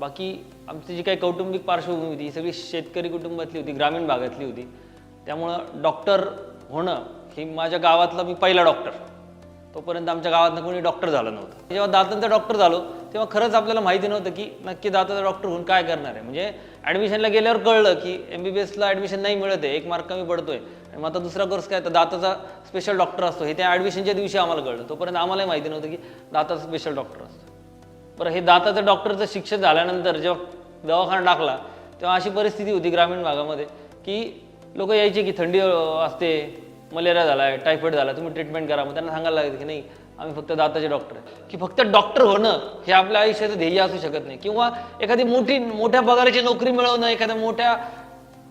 बाकी आमची जी काही कौटुंबिक पार्श्वभूमी होती ही सगळी शेतकरी कुटुंबातली होती ग्रामीण भागातली होती. त्यामुळं डॉक्टर होणं ही माझ्या गावातला मी पहिला डॉक्टर तोपर्यंत आमच्या गावातनं कोणी डॉक्टर झालं नव्हतं. जेव्हा दातांचा डॉक्टर झालो तेव्हा खरंच आपल्याला माहिती नव्हतं की नक्की दाताचा डॉक्टर होऊन काय करणार आहे. म्हणजे ॲडमिशनला गेल्यावर कळलं की एम बी बी एसला ॲडमिशन नाही मिळत आहे एक मार्क कमी पडतो आहे आणि मग आता दुसरा कोर्स काय तर दाताचा स्पेशल डॉक्टर असतो. हे त्या ॲडमिशनच्या दिवशी आम्हाला कळलं. तोपर्यंत आम्हालाही माहिती नव्हतं की दाताचा स्पेशल डॉक्टर असतो. बरं हे दाताचं डॉक्टरचं शिक्षण झाल्यानंतर जेव्हा दवाखाना टाकला तेव्हा अशी परिस्थिती होती ग्रामीण भागामध्ये की लोक यायचे की थंडी असते मलेरिया झाला आहे टायफॉईड झाला तुम्ही ट्रीटमेंट करा मग त्यांना सांगायला लागेल की नाही आम्ही फक्त दाताचे डॉक्टर आहे. की फक्त डॉक्टर होणं हे आपल्या आयुष्याचं ध्येय असू शकत नाही. किंवा एखादी मोठी मोठ्या पगाराची नोकरी मिळवणं एखाद्या मोठ्या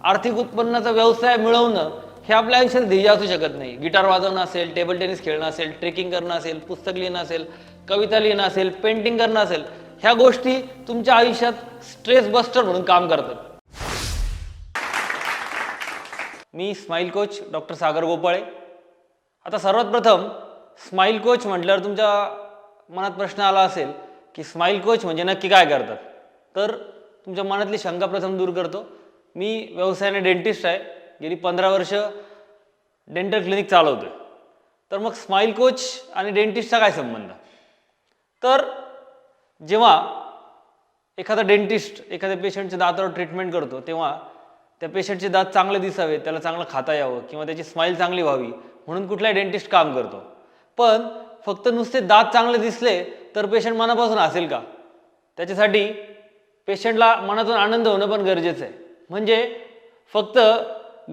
आर्थिक उत्पन्नाचा व्यवसाय मिळवणं हे आपल्या आयुष्यात ध्येय असू शकत नाही. गिटार वाजवणं असेल टेबल टेनिस खेळणं असेल ट्रेकिंग करणं असेल पुस्तक लिहिणं असेल कविता लिहिणं असेल पेंटिंग करणं असेल ह्या गोष्टी तुमच्या आयुष्यात स्ट्रेस बस्टर म्हणून काम करतात. मी smile coach doctor Sagar Gopale. आता सर्वात प्रथम स्माईल कोच म्हटल्यावर तुमच्या मनात प्रश्न आला असेल की स्माईल कोच म्हणजे नक्की काय करतात? तर तुमच्या मनातली शंका प्रथम दूर करतो. मी व्यवसायाने डेंटिस्ट आहे. गेली पंधरा वर्ष डेंटल क्लिनिक चालवतोय. तर मग स्माईल कोच आणि डेंटिस्टचा काय संबंध? तर जेव्हा एखादा डेंटिस्ट एखाद्या पेशंटच्या दातावर ट्रीटमेंट करतो तेव्हा त्या पेशंटचे दात चांगले दिसावे त्याला चांगलं खाता यावं किंवा त्याची स्माईल चांगली व्हावी म्हणून कुठलाही डेंटिस्ट काम करतो. पण फक्त नुसते दात चांगले दिसले तर पेशंट मनापासून असेल का? त्याच्यासाठी पेशंटला मनातून आनंद होणं पण गरजेचं आहे. म्हणजे फक्त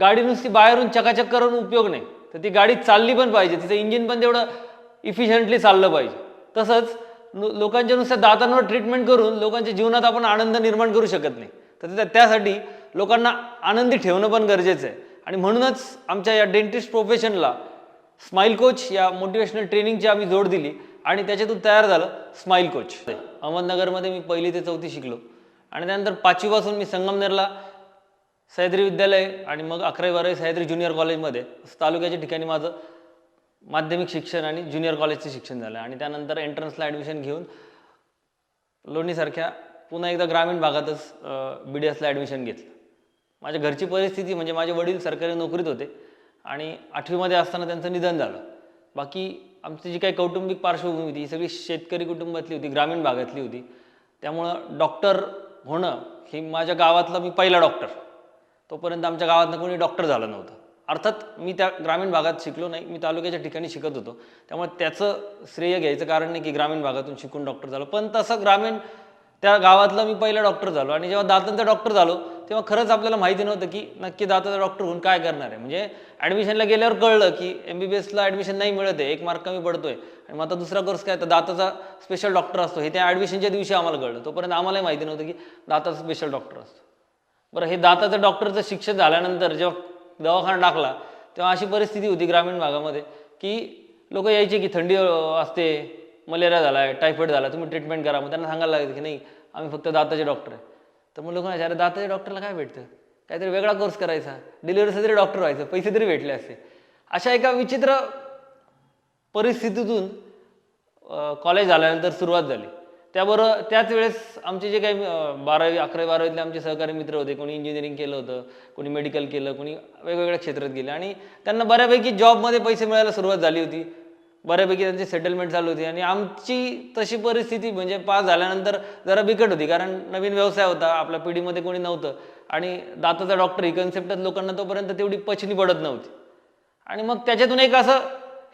गाडी नुसती बाहेरून चकाचक करून उपयोग नाही. तर ती गाडी चालली पण पाहिजे तिचं इंजिन पण तेवढं इफिशियंटली चाललं पाहिजे. तसंच लोकांच्या नुसत्या दातांवर ट्रीटमेंट करून लोकांच्या जीवनात आपण आनंद निर्माण करू शकत नाही. तर त्यासाठी लोकांना आनंदी ठेवणं पण गरजेचं आहे. आणि म्हणूनच आमच्या या डेंटिस्ट प्रोफेशनला स्माईल कोच या मोटिवेशनल ट्रेनिंगची आम्ही जोड दिली आणि त्याच्यातून तयार झालं स्माईल कोच अहमदनगरमध्ये मी पहिली ते चौथी शिकलो. आणि त्यानंतर पाचवीपासून मी संगमनेरला सह्याद्री विद्यालय आणि मग अकरावी बारावी सह्याद्री ज्युनियर कॉलेजमध्ये तालुक्याच्या ठिकाणी माझं माध्यमिक शिक्षण आणि ज्युनियर कॉलेजचे शिक्षण झालं. आणि त्यानंतर एंट्रन्सला ॲडमिशन घेऊन लोणीसारख्या पुन्हा एकदा ग्रामीण भागातच बी डी एसला ॲडमिशन घेतलं. माझ्या घरची परिस्थिती म्हणजे माझे वडील सरकारी नोकरीत होते आणि आठवीमध्ये असताना त्यांचं निधन झालं. बाकी आमची जी काही कौटुंबिक पार्श्वभूमी होती ही सगळी शेतकरी कुटुंबातली होती ग्रामीण भागातली होती. त्यामुळं डॉक्टर होणं ही माझ्या गावातला मी पहिला डॉक्टर तोपर्यंत आमच्या गावातनं कोणी डॉक्टर झालं नव्हतं. अर्थात मी त्या ग्रामीण भागात शिकलो नाही मी तालुक्याच्या ठिकाणी शिकत होतो. त्यामुळे त्याचं श्रेय घ्यायचं कारण नाही की ग्रामीण भागातून शिकून डॉक्टर झालो. पण तसं ग्रामीण त्या गावातला मी पहिला डॉक्टर झालो आणि जेव्हा दातांचा डॉक्टर झालो तेव्हा खरंच आपल्याला माहिती नव्हतं की नक्की दाताचा डॉक्टर होऊन काय करणार आहे. म्हणजे ॲडमिशनला गेल्यावर कळलं की एम बी बी एसला ॲडमिशन नाही मिळत आहे एक मार्क कमी पडतो आहे आणि मग आता दुसरा कोर्स काय तर दाताचा स्पेशल डॉक्टर असतो. हे त्या ॲडमिशनच्या दिवशी आम्हाला कळलं. तोपर्यंत आम्हालाही माहिती नव्हतं की दाताचा स्पेशल डॉक्टर असतो. बरं हे दाताचं डॉक्टरचं शिक्षण झाल्यानंतर जेव्हा दवाखाना टाकला तेव्हा अशी परिस्थिती होती ग्रामीण भागामध्ये की लोक यायचे की थंडी असते मलेरिया झाला आहे टायफॉईड झाला तुम्ही ट्रीटमेंट करा. मग त्यांना सांगायला लागेल की नाही आम्ही फक्त दाताचे डॉक्टर आहे. तर मग लोक अरे दाताच्या डॉक्टरला काय भेटतं? काहीतरी वेगळा कोर्स करायचा. डिलिव्हरीचं तरी डॉक्टर व्हायचं पैसे तरी भेटले असते. अशा एका विचित्र परिस्थितीतून कॉलेज झाल्यानंतर सुरुवात झाली. त्याबरोबर त्याच वेळेस आमचे जे काही बारावी अकरावी बारावीतले आमचे सहकारी मित्र होते कोणी इंजिनिअरिंग केलं होतं कोणी मेडिकल केलं कोणी वेगवेगळ्या क्षेत्रात गेले. आणि त्यांना बऱ्यापैकी जॉबमध्ये पैसे मिळायला सुरुवात झाली होती. बऱ्यापैकी त्यांची सेटलमेंट चालू होती. आणि आमची तशी परिस्थिती म्हणजे पास झाल्यानंतर जरा बिकट होती कारण नवीन व्यवसाय होता आपल्या पिढीमध्ये कोणी नव्हतं. आणि दाताचा डॉक्टर ही कन्सेप्टच लोकांना तोपर्यंत तेवढी पचनी पडत नव्हती. आणि मग त्याच्यातून एक असं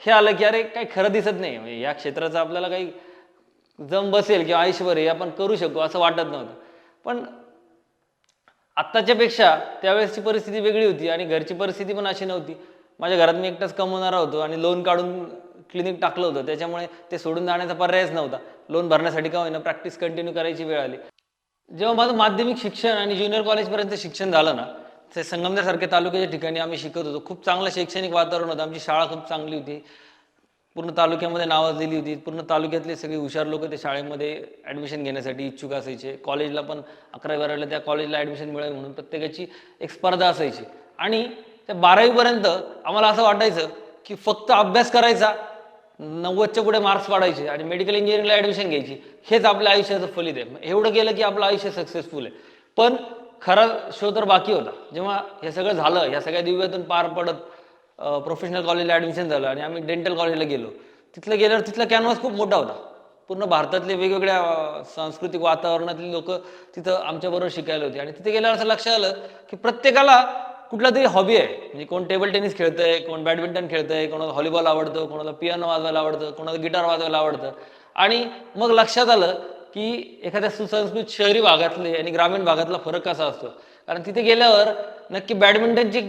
हे आलं की अरे काही खरं दिसत नाही. म्हणजे या क्षेत्राचं आपल्याला काही जम बसेल किंवा ऐश्वर हे आपण करू शकू असं वाटत नव्हतं. पण आत्ताच्या पेक्षा त्यावेळेसची परिस्थिती वेगळी होती आणि घरची परिस्थिती पण अशी नव्हती. माझ्या घरात मी एकटाच कमवणारा होतो आणि लोन काढून क्लिनिक टाकलं होतं. त्याच्यामुळे ते सोडून जाण्याचा पर्यायच नव्हता. लोन भरण्यासाठी का होईना प्रॅक्टिस कंटिन्यू करायची वेळ आली. जेव्हा माझं माध्यमिक शिक्षण आणि ज्युनियर कॉलेजपर्यंत शिक्षण झालं ना ते संगमनेरसारख्या तालुक्याच्या ठिकाणी आम्ही शिकत होतो. खूप चांगलं शैक्षणिक वातावरण होतं. आमची शाळा खूप चांगली होती. पूर्ण तालुक्यामध्ये नावाजलेली होती. पूर्ण तालुक्यातले सगळे हुशार लोक ते शाळेमध्ये ॲडमिशन घेण्यासाठी इच्छुक असायचे. कॉलेजला पण अकरावी बारावीला त्या कॉलेजला ॲडमिशन मिळावी म्हणून प्रत्येकाची एक स्पर्धा असायची. आणि त्या बारावीपर्यंत आम्हाला असं वाटायचं की फक्त अभ्यास करायचा नव्वदच्या पुढे मार्क्स पाडायचे आणि मेडिकल इंजिनिअरिंगला ॲडमिशन घ्यायची. हेच आपल्या आयुष्याचं फलित आहे. एवढं केलं की आपलं आयुष्य सक्सेसफुल आहे. पण खरा शो तर बाकी होता. जेव्हा हे सगळं झालं ह्या सगळ्या दिव्यातून पार पडत प्रोफेशनल कॉलेजला ॲडमिशन झालं आणि आम्ही डेंटल कॉलेजला गेलो. तिथलं गेल्यावर तिथला कॅनव्हास खूप मोठा होता. पूर्ण भारतातले वेगवेगळ्या सांस्कृतिक वातावरणातली लोक तिथं आमच्याबरोबर शिकायला होती. आणि तिथे गेल्यावर असं लक्षात आलं की प्रत्येकाला कुठला तरी हॉबी आहे. म्हणजे कोण टेबल टेनिस खेळतंय कोण बॅडमिंटन खेळतंय कोणाला व्हॉलीबॉल आवडतं कोणाला पियानो वाजवायला आवडतं कोणाला गिटार वाजवायला आवडतं. आणि मग लक्षात आलं की एखाद्या सुसंस्कृत शहरी भागातले आणि ग्रामीण भागातला फरक कसा असतो? कारण तिथे गेल्यावर नक्की बॅडमिंटनची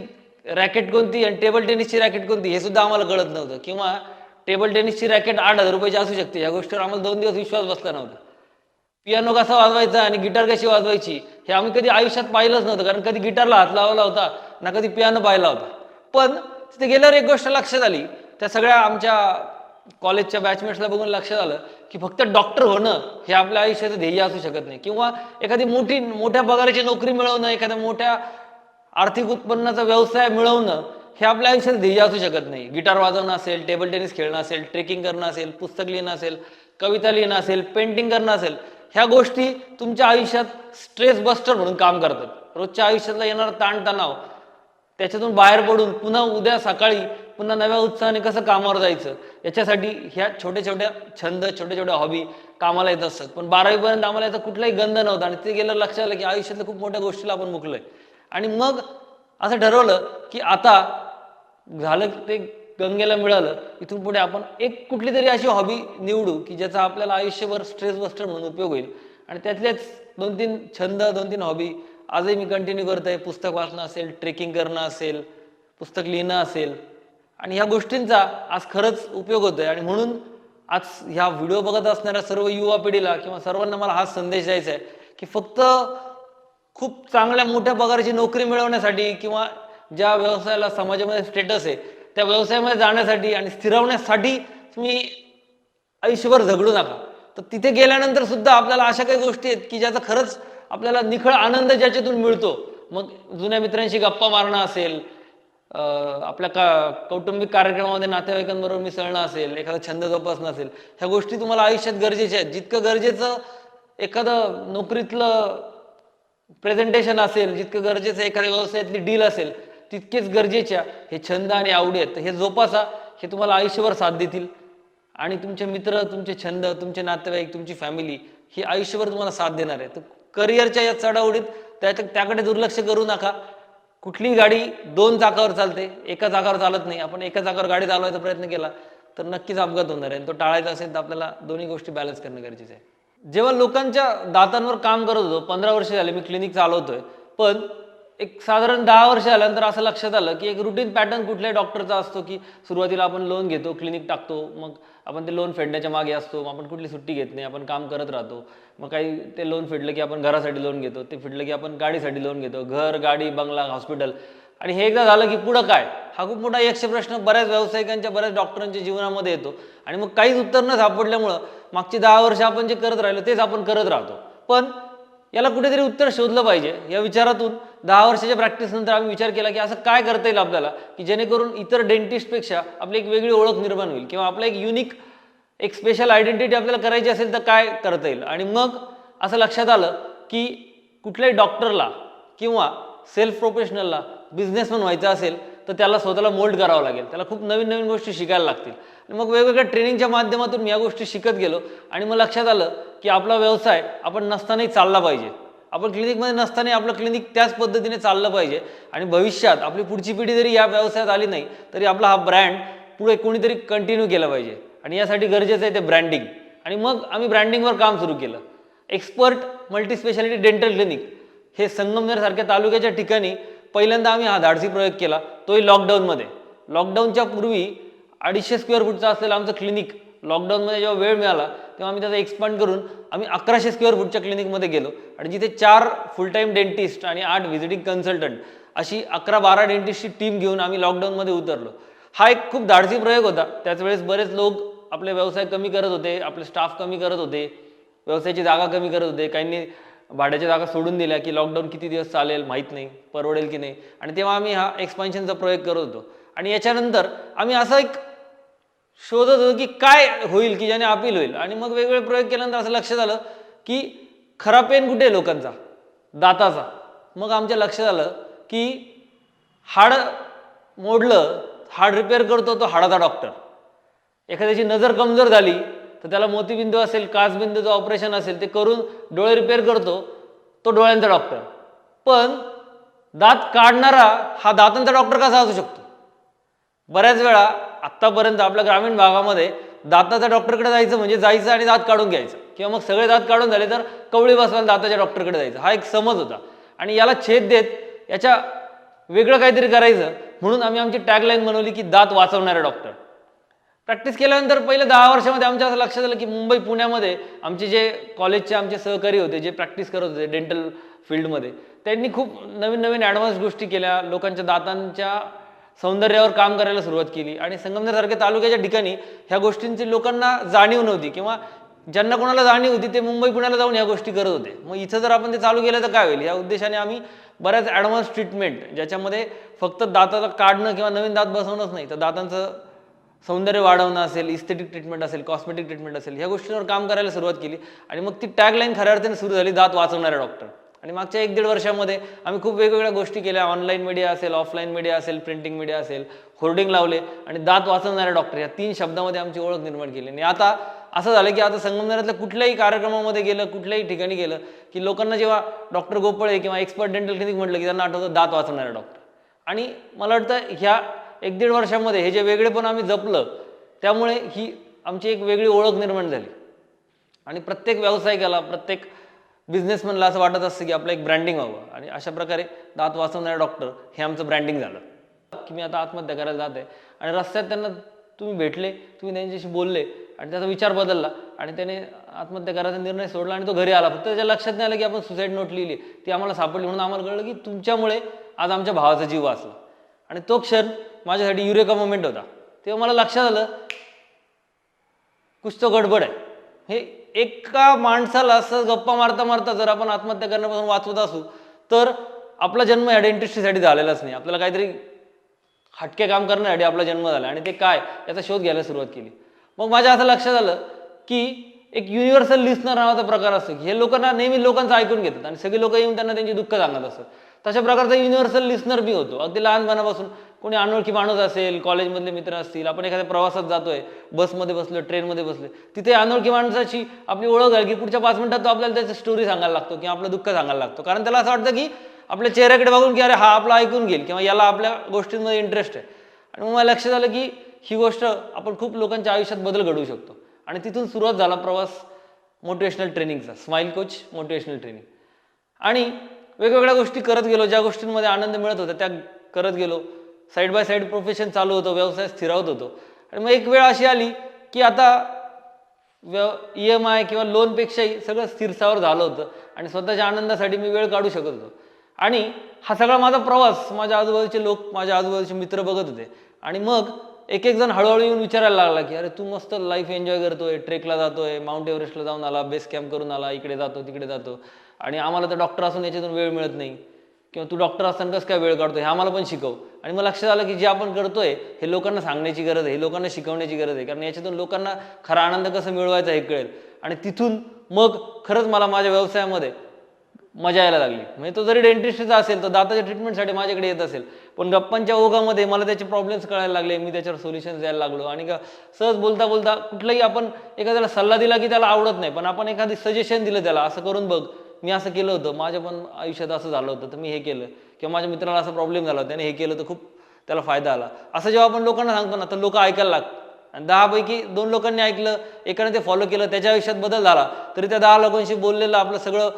रॅकेट कोणती आणि टेबल टेनिसची रॅकेट कोणती हे सुद्धा आम्हाला कळत नव्हतं. किंवा टेबल टेनिसची रॅकेट आठ हजार रुपयाची असू शकते. या गोष्टीवर आम्हाला दोन दिवस विश्वास बसला नव्हता. पियानो कसा वाजवायचा आणि गिटार कशी वाजवायची हे आम्ही कधी आयुष्यात पाहिलंच नव्हतं. कारण कधी गिटारला हात लावला होता ना कधी पियानो पाहिला होता. पण तिथे गेल्यावर एक गोष्ट लक्षात आली. त्या सगळ्या आमच्या कॉलेजच्या बॅचमेट्सला बघून लक्षात आलं की फक्त डॉक्टर होणं हे आपल्या आयुष्याचं ध्येय असू शकत नाही. किंवा एखादी मोठी मोठ्या पगाराची नोकरी मिळवणं एखाद्या मोठ्या आर्थिक उत्पन्नाचा व्यवसाय मिळवणं हे आपल्या आयुष्यात ध्येय असू शकत नाही. गिटार वाजवणं असेल टेबल टेनिस खेळणं असेल ट्रेकिंग करणं असेल पुस्तक लिहिणं असेल कविता लिहिणं असेल पेंटिंग करणं असेल ह्या गोष्टी तुमच्या आयुष्यात स्ट्रेस बस्टर म्हणून काम करतात. रोजच्या आयुष्यातला येणारा ताणतणाव त्याच्यातून बाहेर पडून पुन्हा उद्या सकाळी पुन्हा नव्या उत्साहाने कसं कामावर जायचं? याच्यासाठी ह्या छोट्या छोट्या छंद छोट्या छोट्या हॉबी कामाला येत असतात. पण बारावीपर्यंत आम्हाला याचा कुठलाही गंध नव्हता आणि ते गेलं लक्षात आलं की आयुष्यातल्या खूप मोठ्या गोष्टीला आपण मुकलोय. आणि मग असं ठरवलं की आता झालं ते गंगेला मिळालं इथून पुढे आपण एक कुठली तरी अशी हॉबी निवडू की ज्याचा आपल्याला आयुष्यभर स्ट्रेस बस्टर म्हणून उपयोग होईल. आणि त्यातलेच दोन तीन छंद दोन तीन हॉबी आजही मी कंटिन्यू करत आहे पुस्तक वाचणं असेल ट्रेकिंग करणं असेल पुस्तक लिहिणं असेल. आणि ह्या गोष्टींचा आज खरंच उपयोग होतोय. आणि म्हणून आज ह्या व्हिडिओ बघत असणाऱ्या सर्व युवा पिढीला किंवा सर्वांना मला हा संदेश द्यायचा आहे की फक्त खूप चांगल्या मोठ्या पगाराची नोकरी मिळवण्यासाठी किंवा ज्या व्यवसायाला समाजामध्ये स्टेटस आहे त्या व्यवसायामध्ये जाण्यासाठी आणि स्थिरवण्यासाठी तुम्ही आयुष्यभर झगडू नका. तर तिथे गेल्यानंतर सुद्धा आपल्याला अशा काही गोष्टी आहेत की ज्याचा खरंच आपल्याला निखळ आनंद ज्याच्यातून मिळतो. मग जुन्या मित्रांशी गप्पा मारणं असेल आपल्या का कौटुंबिक कार्यक्रमामध्ये नातेवाईकांबरोबर मिसळणं असेल एखादा छंद जोपासणं असेल ह्या गोष्टी तुम्हाला आयुष्यात गरजेच्या आहेत. जितकं गरजेचं एखादं नोकरीतलं प्रेझेंटेशन असेल जितकं गरजेचं एखाद्या व्यवसायातली डील असेल तितकेच गरजेच्या हे छंद आणि आवडी आहेत. हे जोपासा हे तुम्हाला आयुष्यभर साथ देतील. आणि तुमचे मित्र तुमचे छंद तुमचे नातेवाईक तुमची फॅमिली ही आयुष्यभर तुम्हाला साथ देणार आहे. तर करिअरच्या या चढावडीत त्याच्या त्याकडे दुर्लक्ष करू नका. कुठलीही गाडी दोन चाकावर चालते एका चाकावर चालत नाही. आपण एका चाकावर गाडी चालवायचा प्रयत्न केला तर नक्कीच अपघात होणार आहे. आणि तो टाळायचा असेल तर आपल्याला दोन्ही गोष्टी बॅलन्स करणं गरजेचं आहे. जेव्हा लोकांच्या दातांवर काम करत होतो पंधरा वर्ष झाले मी क्लिनिक चालवतोय पण एक साधारण दहा वर्ष आल्यानंतर असं लक्षात आलं की एक रुटीन पॅटर्न कुठल्याही डॉक्टरचा असतो की सुरुवातीला आपण लोन घेतो क्लिनिक टाकतो मग आपण ते लोन फेडण्याच्या मागे असतो मग आपण कुठली सुट्टी घेत नाही आपण काम करत राहतो मग काही ते लोन फेडलं की आपण घरासाठी लोन घेतो ते फेडलं की आपण गाडीसाठी लोन घेतो घर गाडी बंगला हॉस्पिटल आणि हे एकदा झालं की पुढं काय? हा खूप मोठा यक्ष प्रश्न बऱ्याच व्यावसायिकांच्या बऱ्याच डॉक्टरांच्या जीवनामध्ये येतो. आणि मग काहीच उत्तर न सापडल्यामुळं मागची दहा वर्ष आपण जे करत राहिलो तेच आपण करत राहतो. पण याला कुठेतरी उत्तर शोधलं पाहिजे या विचारातून. दहा वर्षाच्या प्रॅक्टिसनंतर आम्ही विचार केला की असं काय करता येईल आपल्याला? की जेणेकरून इतर डेंटिस्टपेक्षा आपली एक वेगळी ओळख निर्माण होईल किंवा आपला एक युनिक एक स्पेशल आयडेंटिटी आपल्याला करायची असेल तर काय करता येईल? आणि मग असं लक्षात आलं की कुठल्याही डॉक्टरला किंवा सेल्फ प्रोफेशनलला बिझनेसमॅन व्हायचं असेल तर त्याला स्वतःला मोल्ड करावं लागेल. त्याला खूप नवीन नवीन गोष्टी शिकायला लागतील. आणि मग वेगवेगळ्या ट्रेनिंगच्या माध्यमातून मी या गोष्टी शिकत गेलो. आणि मग लक्षात आलं की आपला व्यवसाय आपण नसतानाही चालला पाहिजे. आपण क्लिनिकमध्ये नसताना आपलं क्लिनिक त्याच पद्धतीने चाललं पाहिजे. आणि भविष्यात आपली पुढची पिढी जरी या व्यवसायात आली नाही तरी आपला हा ब्रँड पुढे कोणीतरी कंटिन्यू केला पाहिजे. आणि यासाठी गरजेचं आहे ते ब्रँडिंग आणि मग आम्ही ब्रँडिंगवर काम सुरू केलं. Expert multi speciality dental clinic हे संगमनेरसारख्या तालुक्याच्या ठिकाणी पहिल्यांदा आम्ही हा धाडसी प्रयोग केला. तोही लॉकडाऊनमध्ये लॉकडाऊनच्या पूर्वी अडीचशे स्क्वेअर फूटचा असलेलं आमचं क्लिनिक लॉकडाऊनमध्ये जेव्हा वेळ मिळाला तेव्हा आम्ही त्याचा एक्सपांड करून आम्ही अकराशे स्क्वेअर फूटच्या क्लिनिकमध्ये गेलो. आणि जिथे चार फुल टाईम डेंटिस्ट आणि आठ व्हिजिटिंग कन्सल्टंट अशी अकरा बारा डेंटिस्टची टीम घेऊन आम्ही लॉकडाऊनमध्ये उतरलो. हा एक खूप धाडसी प्रयोग होता. त्याच वेळेस बरेच लोक आपले व्यवसाय कमी करत होते आपले स्टाफ कमी करत होते व्यवसायाची जागा कमी करत होते काहींनी भाड्याच्या जागा सोडून दिल्या की लॉकडाऊन किती दिवस चालेल माहीत नाही परवडेल की नाही. आणि तेव्हा आम्ही हा एक्सपान्शनचा प्रयोग करत होतो. आणि याच्यानंतर आम्ही असा एक शोधत होतो की काय होईल की ज्याने अपील होईल. आणि मग वेगवेगळे प्रयोग केल्यानंतर असं लक्षात आलं की खरा पेन कुठे आहे लोकांचा? दाताचा. मग आमच्या लक्षात आलं की हाड मोडलं हाड रिपेअर करतो तो हाडाचा डॉक्टर एखाद्याची नजर कमजोर झाली तर त्याला मोतीबिंदू असेल काचबिंदूचं ऑपरेशन असेल ते करून डोळे रिपेअर करतो तो डोळ्यांचा डॉक्टर पण दात काढणारा हा दातांचा डॉक्टर कसा असू शकतो? बऱ्याच वेळा आत्तापर्यंत आपल्या ग्रामीण भागामध्ये दाताच्या डॉक्टरकडे जायचं म्हणजे जायचं आणि दात काढून घ्यायचं. किंवा मग सगळे दात काढून झाले तर कवळी बसवायला दाताच्या डॉक्टरकडे जायचं. हा एक समज होता. आणि याला छेद देत याच्या वेगळं काहीतरी करायचं. म्हणून आम्ही आमची टॅगलाईन बनवली की दात वाचवणारे डॉक्टर प्रॅक्टिस केल्यानंतर पहिले दहा वर्षामध्ये आमच्या असं लक्षात आलं की मुंबई पुण्यामध्ये आमचे जे कॉलेजचे आमचे सहकारी होते जे प्रॅक्टिस करत होते डेंटल फील्डमध्ये त्यांनी खूप नवीन नवीन ॲडव्हान्स गोष्टी केल्या. लोकांच्या दातांच्या सौंदर्यावर काम करायला सुरुवात केली. आणि संगमनेरसारख्या तालुक्याच्या ठिकाणी ह्या गोष्टींची लोकांना जाणीव नव्हती किंवा ज्यांना कोणाला जाणीव होती ते मुंबई पुण्याला जाऊन ह्या गोष्टी करत होते. मग इथं जर आपण ते चालू केलं तर काय होईल? या उद्देशाने आम्ही बऱ्याच ॲडव्हान्स ट्रीटमेंट ज्याच्यामध्ये फक्त दाताला काढणं किंवा नवीन दात बसवणंच नाही तर दातांचं सौंदर्य वाढवणं असेल इस्थेटिक ट्रीटमेंट असेल कॉस्मेटिक ट्रीटमेंट असेल ह्या गोष्टींवर काम करायला सुरुवात केली. आणि मग ती टॅगलाईन खऱ्या अर्थाने सुरू झाली दात वाचवणारे डॉक्टर आणि मागच्या एक दीड वर्षामध्ये आम्ही खूप वेगवेगळ्या गोष्टी केल्या. ऑनलाईन मीडिया असेल ऑफलाईन मीडिया असेल प्रिंटिंग मीडिया असेल होर्डिंग लावले आणि दात वाचवणारे डॉक्टर या तीन शब्दामध्ये आमची ओळख निर्माण केली. आणि आता असं झालं की आता संगमनेरातल्या कुठल्याही कार्यक्रमामध्ये गेलं कुठल्याही ठिकाणी गेलं की लोकांना जेव्हा डॉक्टर गोपळे किंवा एक्सपर्ट डेंटल क्लिनिक म्हटलं की त्यांना आठवतं दात वाचवणारे डॉक्टर आणि मला वाटतं ह्या एक दीड वर्षामध्ये हे जे वेगळेपण आम्ही जपलं त्यामुळे ही आमची एक वेगळी ओळख निर्माण झाली. आणि प्रत्येक व्यावसायिकाला प्रत्येक बिझनेसमॅनला असं वाटत असतं की आपलं एक ब्रँडिंग व्हावं आणि अशा प्रकारे दात वाचवणारे डॉक्टर हे आमचं ब्रँडिंग झालं. की मी आता आत्महत्या करायला जात आहे. आणि रस्त्यात त्यांना तुम्ही भेटले तुम्ही त्यांच्याशी बोलले आणि त्याचा विचार बदलला आणि त्याने आत्महत्या करायचा निर्णय सोडला आणि तो घरी आला. फक्त त्याच्या लक्षात नाही आलं की आपण सुसाईड नोट लिहिली. ती आम्हाला सापडली म्हणून आम्हाला कळलं की तुमच्यामुळे आज आमच्या भावाचा जीव वाचला. आणि तो क्षण माझ्यासाठी युरेका मोमेंट होता. तेव्हा मला लक्षात आलं कुछ तो गडबड आहे. हे एका माणसाला असं गप्पा मारता मारता जर आपण आत्महत्या करण्यापासून वाचवत असू तर आपला जन्म ह्या डेंटिस्ट्रीसाठी झालेलाच नाही. आपल्याला काहीतरी हटके काम करण्यासाठी आपला जन्म झाला आणि ते काय याचा शोध घ्यायला सुरुवात केली. मग माझ्या असं लक्षात आलं की एक युनिव्हर्सल लिस्नर नावाचा प्रकार असतो. की हे लोकांना नेहमी लोकांचं ऐकून घेतात आणि सगळी लोक येऊन त्यांना त्यांची दुःख सांगत असतात. तशा प्रकारचा युनिव्हर्सल लिस्नर बी होतो. अगदी लहानपणापासून कोणी अनोळखी माणूस असेल कॉलेजमधले मित्र असतील आपण एखाद्या प्रवासात जातोय बसमध्ये बसलो ट्रेनमध्ये बसलो तिथे अनोळखी माणसाची आपली ओळख झाली की पुढच्या पाच मिनिटात तो आपल्याला त्याची स्टोरी सांगायला लागतो किंवा आपलं दुःख सांगायला लागतो. कारण त्याला असं वाटतं की आपल्या चेहऱ्याकडे बघून की अरे हा आपला ऐकून घेईल किंवा याला आपल्या गोष्टींमध्ये इंटरेस्ट आहे. आणि मग मला लक्षात झालं की ही गोष्ट आपण खूप लोकांच्या आयुष्यात बदल घडवू शकतो. आणि तिथून सुरुवात झाला प्रवास मोटिवेशनल ट्रेनिंगचा स्माईल कोच मोटिवेशनल ट्रेनिंग आणि वेगवेगळ्या गोष्टी करत गेलो ज्या गोष्टींमध्ये आनंद मिळत होता त्या करत गेलो. साईड बाय साईड प्रोफेशन चालू होतं व्यवसाय स्थिरावत होतो. आणि मग एक वेळ अशी आली की आता व्यव ई एम आय किंवा लोनपेक्षाही सगळं स्थिरसावर झालं होतं आणि स्वतःच्या आनंदासाठी मी वेळ काढू शकत होतो. आणि हा सगळा माझा प्रवास माझ्या आजूबाजूचे लोक माझ्या आजूबाजूचे मित्र बघत होते. आणि मग एक एक जण हळूहळू येऊन विचारायला लागला की अरे तू मस्त लाईफ एन्जॉय करतोय ट्रेकला जातोय माउंट एव्हरेस्टला जाऊन आला बेस कॅम्प करून आला इकडे जातो तिकडे जातो. आणि आम्हाला तर डॉक्टर असून याच्यातून वेळ मिळत नाही. किंवा तू डॉक्टर असताना कसं काय वेळ काढतो हे आम्हाला पण शिकव. आणि मग लक्षात आलं की जे आपण करतोय हे लोकांना सांगण्याची गरज आहे हे लोकांना शिकवण्याची गरज आहे. कारण याच्यातून लोकांना खरा आनंद कसं मिळवायचा हे कळेल. आणि तिथून मग खरंच मला माझ्या व्यवसायामध्ये मजा यायला लागली. म्हणजे तो जरी डेंटिस्टचा असेल तर दाताच्या ट्रीटमेंटसाठी माझ्याकडे येत असेल पण गप्पांच्या ओघामध्ये मला त्याचे प्रॉब्लेम्स कळायला लागले मी त्याच्यावर सोल्युशन द्यायला लागलो. आणि का सहज बोलता बोलता कुठलाही आपण एखाद्याला सल्ला दिला की त्याला आवडत नाही पण आपण एखादी सजेशन दिलं त्याला असं करून बघ मी असं केलं होतं. माझ्या पण आयुष्यात असं झालं होतं. तर मी हे केलं. किंवा माझ्या मित्राला असा प्रॉब्लेम झाला होता. त्याने हे केलं तर खूप त्याला फायदा आला. असं जेव्हा आपण लोकांना सांगतो ना तर लोक ऐकायला लागतात. आणि दहापैकी दोन लोकांनी ऐकलं एकाने ते फॉलो केलं त्याच्या आयुष्यात बदल झाला. तरी त्या दहा लोकांशी बोललेलं आपलं सगळं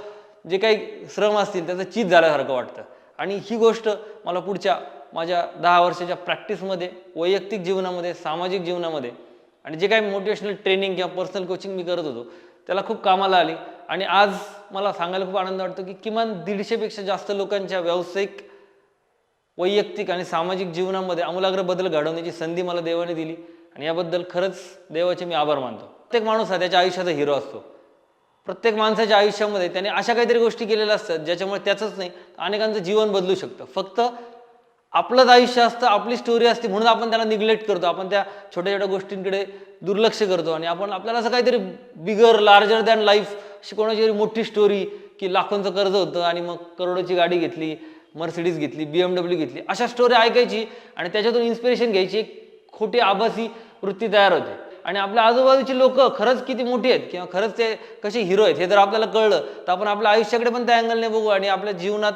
जे काही श्रम असतील त्याचं चीज झाल्यासारखं वाटतं. आणि ही गोष्ट मला पुढच्या माझ्या दहा वर्षाच्या प्रॅक्टिसमध्ये वैयक्तिक जीवनामध्ये सामाजिक जीवनामध्ये आणि जे काही मोटिवेशनल ट्रेनिंग किंवा पर्सनल कोचिंग मी करत होतो त्याला खूप कामाला आली. आणि आज मला सांगायला खूप आनंद वाटतो की किमान दीडशेपेक्षा जास्त लोकांच्या व्यावसायिक वैयक्तिक आणि सामाजिक जीवनामध्ये आमूलाग्र बदल घडवण्याची संधी मला देवाने दिली. आणि याबद्दल खरंच देवाचे मी आभार मानतो. प्रत्येक माणूस हा त्याच्या आयुष्याचा हिरो असतो. प्रत्येक माणसाच्या आयुष्यामध्ये त्याने अशा काहीतरी गोष्टी केलेल्या असतात ज्याच्यामुळे त्याचंच नाही अनेकांचं जीवन बदलू शकतं. फक्त आपलंच आयुष्य असतं आपली स्टोरी असते म्हणून आपण त्याला निग्लेक्ट करतो. आपण त्या छोट्या छोट्या गोष्टींकडे दुर्लक्ष करतो आणि आपण आपल्याला असं काहीतरी बिगर लार्जर दॅन लाईफ अशी कोणाची तरी मोठी स्टोरी की लाखोंचं कर्ज होतं आणि मग करोडोची गाडी घेतली मर्सिडीज घेतली बी एम डब्ल्यू घेतली अशा स्टोरी ऐकायची आणि त्याच्यातून इन्स्पिरेशन घ्यायची. एक खोटी आभासी वृत्ती तयार होते. आणि आपल्या आजूबाजूची लोक खरंच किती मोठी आहेत किंवा खरंच ते कसे हिरो आहेत हे जर आपल्याला कळलं तर आपण आपल्या आयुष्याकडे पण त्या अँगलने बघू आणि आपल्या जीवनात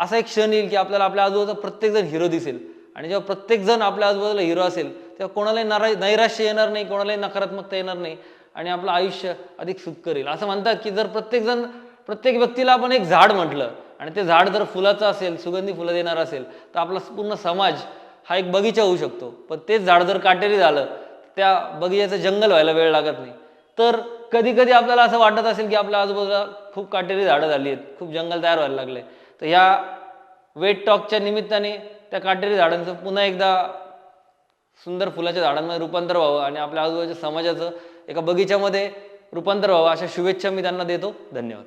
असा एक क्षण येईल की आपल्याला आपल्या आजूबाजूचा प्रत्येकजण हिरो दिसेल. आणि जेव्हा प्रत्येकजण आपल्या आजूबाजूला हिरो असेल तेव्हा कोणालाही नारा नैराश्य येणार नाही कोणालाही नकारात्मकता येणार नाही. आणि आपलं आयुष्य अधिक सुखकर येईल. असं म्हणतात की जर प्रत्येकजण प्रत्येक व्यक्तीला आपण एक झाड म्हटलं आणि ते झाड जर फुलाचं असेल सुगंधी फुलं देणार असेल तर आपला पूर्ण समाज हा एक बगीचा होऊ शकतो. पण तेच झाड जर काटेरी झालं त्या बगीच्याचं जंगल व्हायला वेळ लागत नाही. तर कधी कधी आपल्याला असं वाटत असेल की आपल्या आजूबाजूला खूप काटेरी झाडं झाली आहेत खूप जंगल तयार व्हायला लागले तर ह्या वेट टॉकच्या निमित्ताने त्या काटेरी झाडांचं पुन्हा एकदा सुंदर फुलाच्या झाडांमध्ये रूपांतर व्हावं आणि आपल्या आजूबाजूच्या समाजाचं एका बगीच्यामध्ये रूपांतर व्हावं. अशा शुभेच्छा मी त्यांना देतो. धन्यवाद.